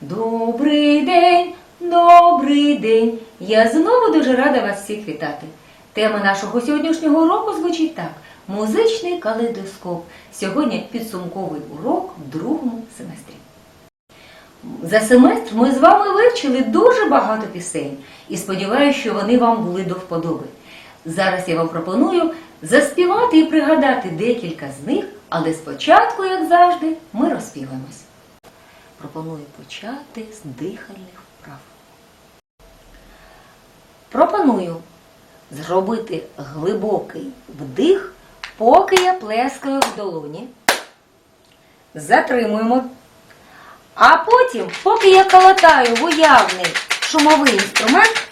Добрий день, добрий день. Я знову дуже рада вас всіх вітати. Тема нашого сьогоднішнього уроку звучить так: музичний калейдоскоп. Сьогодні підсумковий урок в другому семестрі. За семестр ми з вами вивчили дуже багато пісень і сподіваюся, що вони вам були до вподоби. Зараз я вам пропоную заспівати і пригадати декілька з них, але спочатку, як завжди, ми розпіваємось. Пропоную почати з дихальних вправ. Пропоную зробити глибокий вдих, поки я плескаю в долоні. Затримуємо. А потім, поки я калатаю в уявний шумовий інструмент,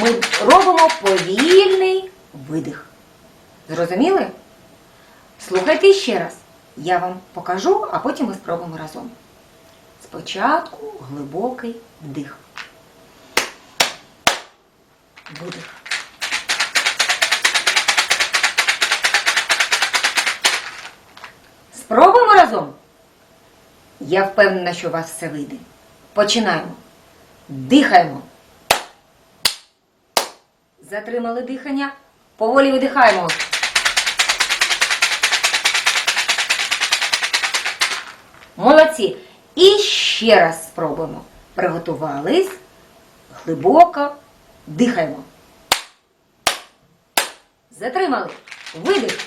ми робимо повільний видих. Зрозуміли? Слухайте ще раз. Я вам покажу, а потім ми спробуємо разом. Спочатку глибокий вдих. Видих. Спробуємо разом. Я впевнена, що у вас все вийде. Починаємо. Дихаємо. Затримали дихання. Поволі видихаємо. Молодці. І ще раз спробуємо. Приготувались. Глибоко. Дихаємо. Затримали. Видих.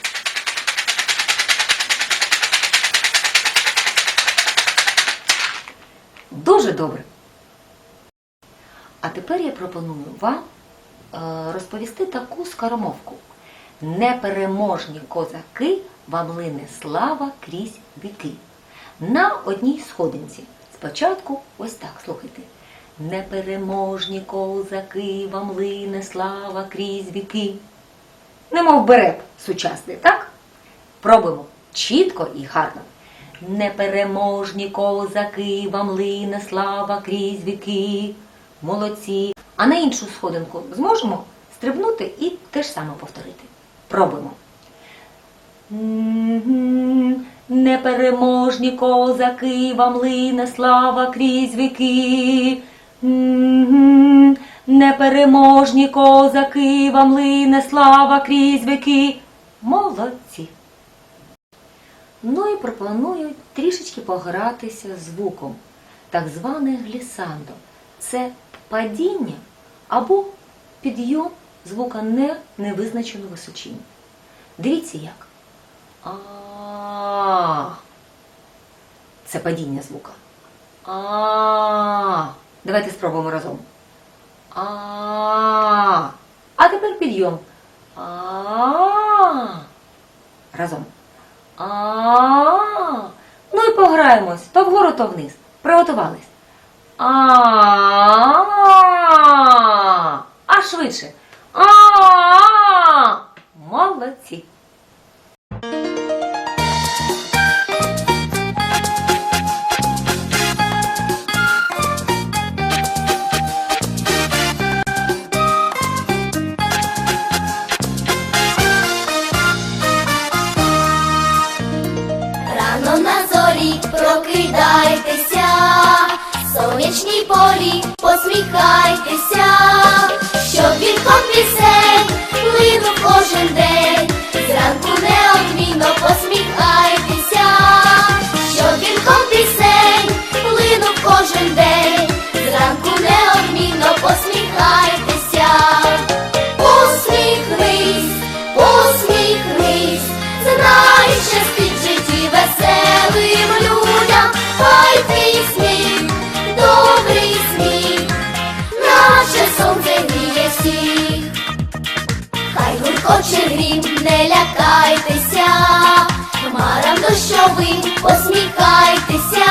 Дуже добре. А тепер я пропоную вам е, розповісти таку скоромовку. Непереможні козаки вам лине слава крізь віки. На одній сходинці. Спочатку ось так, слухайте. Непереможні козаки вам лине слава крізь віки. Немов берет сучасний, так? Пробуємо чітко і гарно. Непереможні козаки вам лине слава крізь віки. Молодці. А на іншу сходинку зможемо стрибнути і те ж саме повторити. Пробуємо. Непереможні козаки вам лине слава крізь віки. Непереможні козаки вам лине слава крізь віки. Молодці. Ну і пропоную трішечки погратися звуком, так зване глісандо. Це падіння або підйом звука не невизначену височинь. Дивіться як. А. Це падіння звука. А. Давайте спробуємо разом. А. Тепер підйом. А. Разом. Ну і пограємось то вгору, то вниз. Приготувались. А. А швидше. А. Молодці. Посміхайтеся,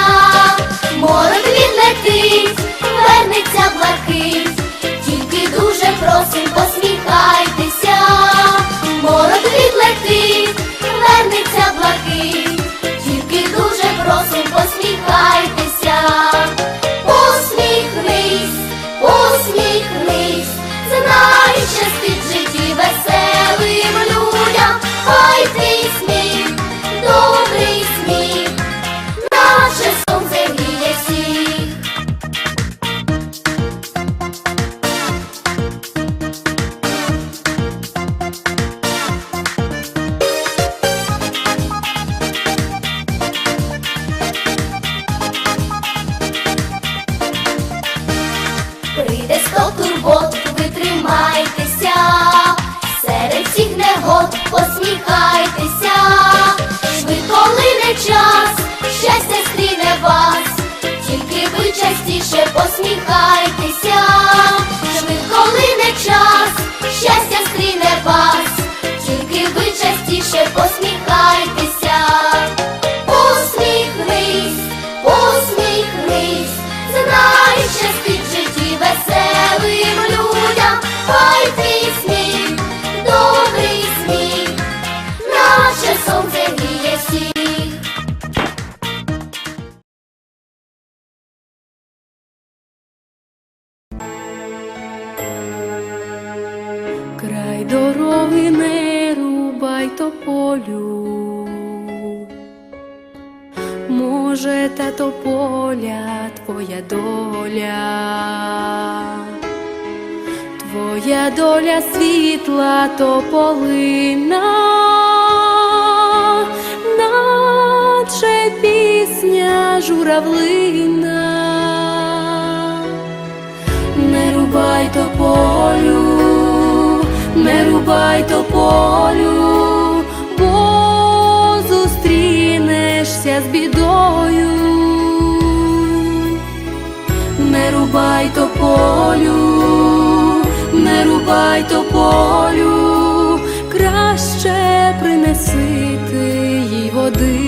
Остерігайтеся, що ми коли не час. тополю, може, та тополя твоя доля, твоя доля світла тополина, наче пісня журавлина, не рубай тополю, не рубай тополю. З бідою. Не рубай тополю, не рубай тополю, краще принеси ти їй води.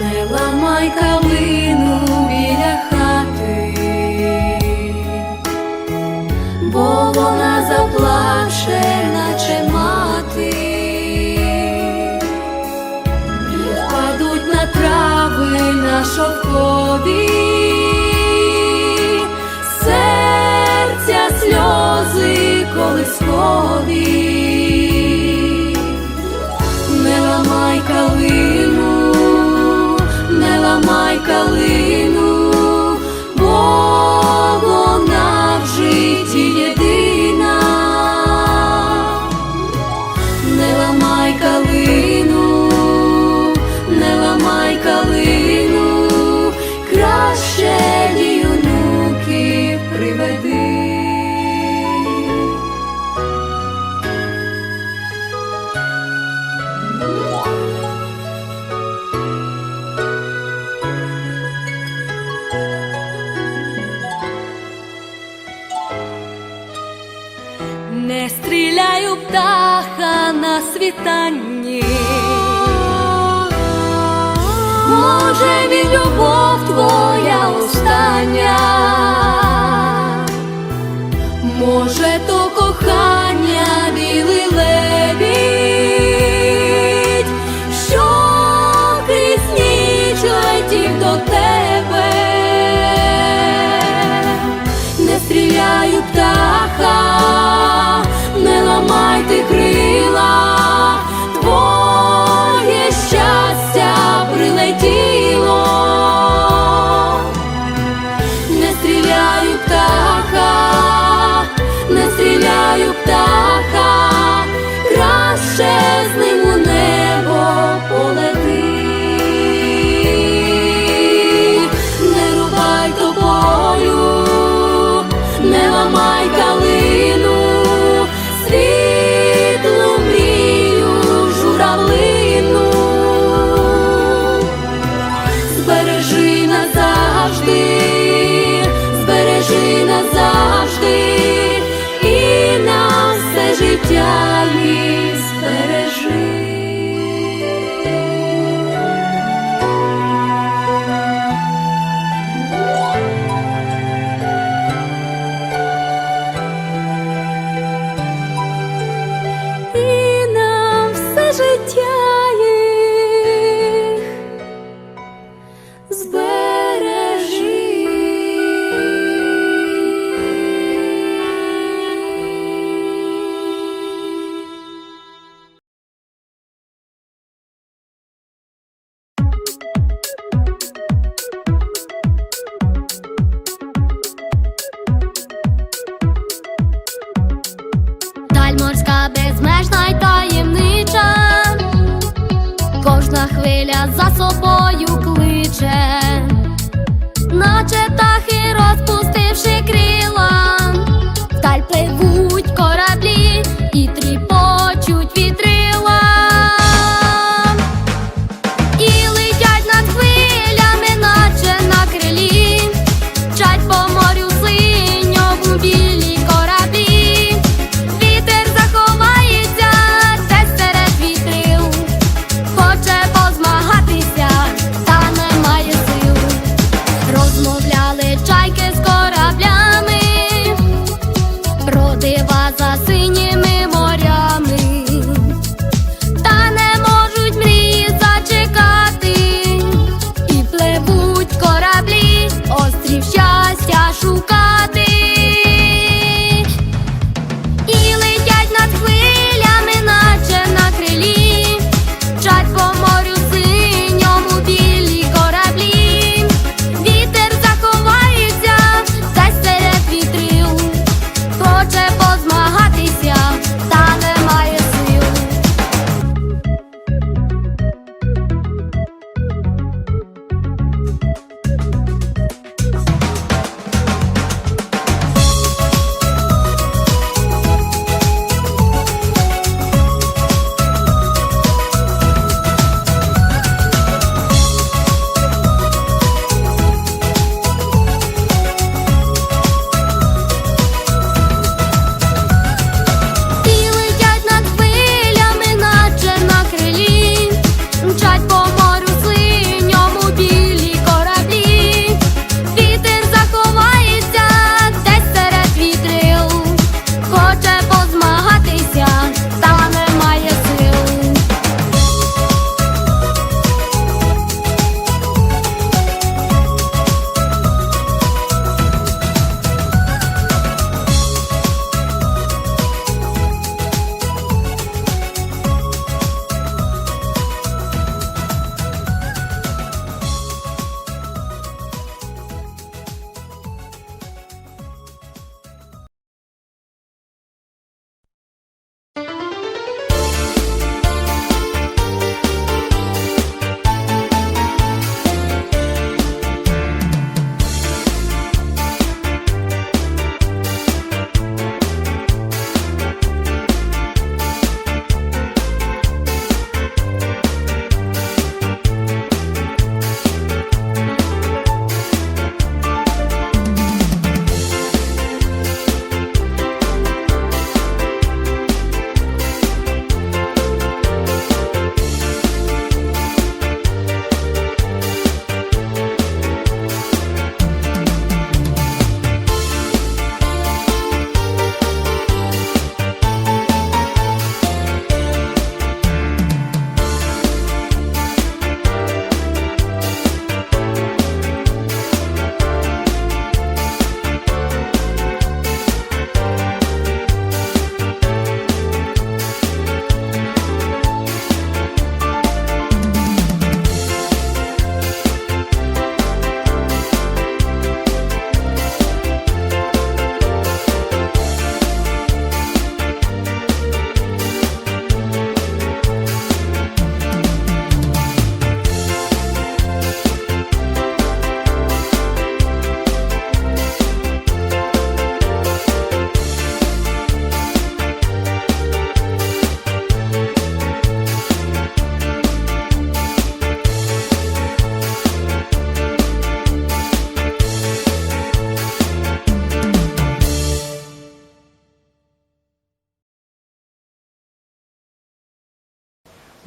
Не ламай калину біля хати, бо вона заплаче, на шовкові, серця сльози колискові. Не ламай калину, на світанні. Може, він любов твоя остання, може, то кохання Хвиля за собою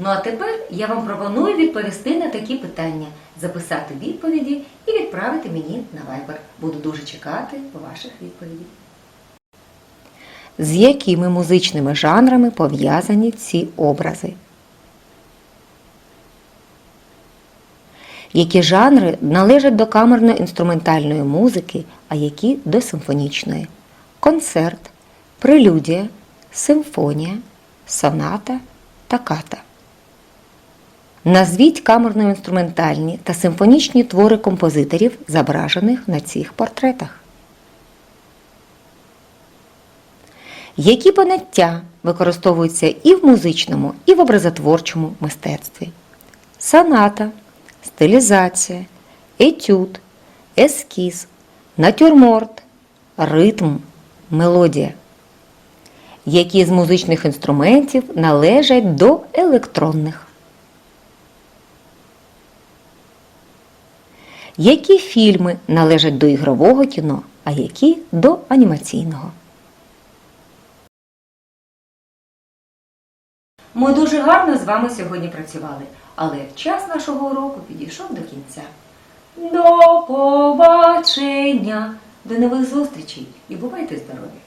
Ну а тепер я вам пропоную відповісти на такі питання, записати відповіді і відправити мені на Viber. Буду дуже чекати ваших відповідей. З якими музичними жанрами пов'язані ці образи? Які жанри належать до камерно-інструментальної музики, а які до симфонічної? Концерт, прелюдія, симфонія, соната та ката. Назвіть камерно-інструментальні та симфонічні твори композиторів, зображених на цих портретах. Які поняття використовуються і в музичному, і в образотворчому мистецтві? Соната, стилізація, етюд, ескіз, натюрморт, ритм, мелодія. Які з музичних інструментів належать до електронних? Які фільми належать до ігрового кіно, а які до анімаційного? Ми дуже гарно з вами сьогодні працювали, але час нашого уроку підійшов до кінця. До побачення, до нових зустрічей і бувайте здорові!